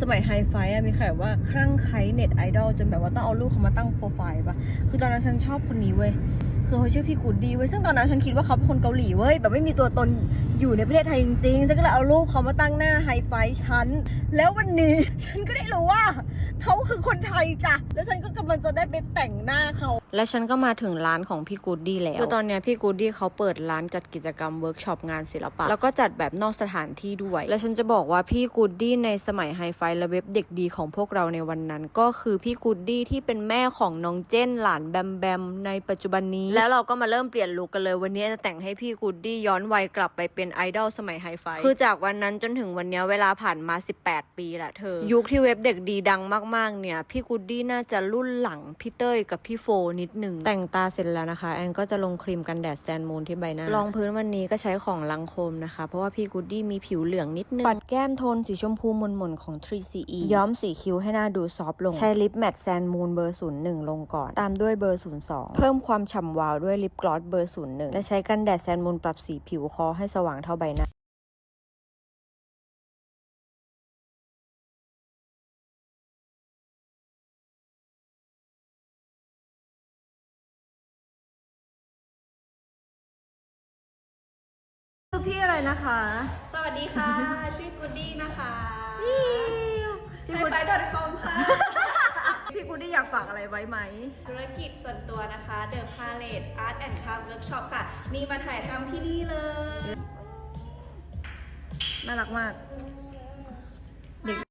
สมัยไฮไฟอะมีใครแบบว่าคลั่งไคล้เน็ตไอดอลจนแบบว่าต้องเอารูปเขามาตั้งโปรไฟล์ปะคือตอนนั้นฉันชอบคนนี้เว้ยคือเขาชื่อพี่กูดดีเว้ยซึ่งตอนนั้นฉันคิดว่าเขาเป็นคนเกาหลีเว้ยแบบไม่มีตัวตนอยู่ในประเทศไทยจริงๆฉันก็เลยเอารูปเขามาตั้งหน้าไฮไฟฉันแล้ววันนี้ฉันก็ได้รู้ว่าเขาคือคนไทยจ้ะแล้วฉันก็กำลังจะได้ไปแต่งหน้าเขาและฉันก็มาถึงร้านของพี่กูดดี้แล้วคือตอนเนี้ยพี่กูดดี้เขาเปิดร้านจัดกิจกรรมเวิร์กช็อปงานศิลปะ แล้วก็จัดแบบนอกสถานที่ด้วย แล้วฉันจะบอกว่าพี่กูดดี้ในสมัยไฮไฟและเว็บเด็กดีของพวกเราในวันนั้น ก็คือพี่กูดดี้ที่เป็นแม่ของน้องเจนหลานแบมแบมในปัจจุบันนี้ แล้วเราก็มาเริ่มเปลี่ยนลุคกันเลยวันนี้จะแต่งให้พี่กูดดี้ย้อนวัยกลับไปเป็นไอดอลสมัยไฮไฟคือจากวันนั้นจนถึงวันนี้เวลาผ่านมา 18 ปีละเธอ ยุคที่เว็บเด็กดีดังมากๆเนี่ยพี่กูดดี้น่าจะรุ่นหลังพี่เต้ยกับพี่โฟนิดหนึ่งแต่งตาเสร็จแล้วนะคะ แอนก็จะลงครีมกันแดดแซนมูนที่ใบหน้ารองพื้นวันนี้ก็ใช้ของลังโคมนะคะ เพราะว่าพี่กูดดี้มีผิวเหลืองนิดนึง ปัดแก้มโทนสีชมพูมนๆของ 3CE ย้อมสีคิ้วให้หน้าดูซอฟต์ลง ใช้ลิปแมตต์แซนมูนเบอร์ 01 ลงก่อน ตามด้วยเบอร์ 02 เพิ่มความฉ่ำวาวด้วยลิปกลอสเบอร์ 01 และใช้กันแดดแซนมูนปรับสีผิวคอให้สว่างเท่าใบหน้า คือพี่อะไรนะคะสวัสดีค่ะ ชื่อกูดดี้นะคะพี่ไฮกูดไฟดอทคอมค่ะ พี่กูดดี้อยากฝากอะไรไว้ไหม ธุรกิจส่วนตัวนะคะ The Palette Art and Craft Workshop ค่ะ นี่มาถ่ายทำที่นี่เลย น่ารักมาก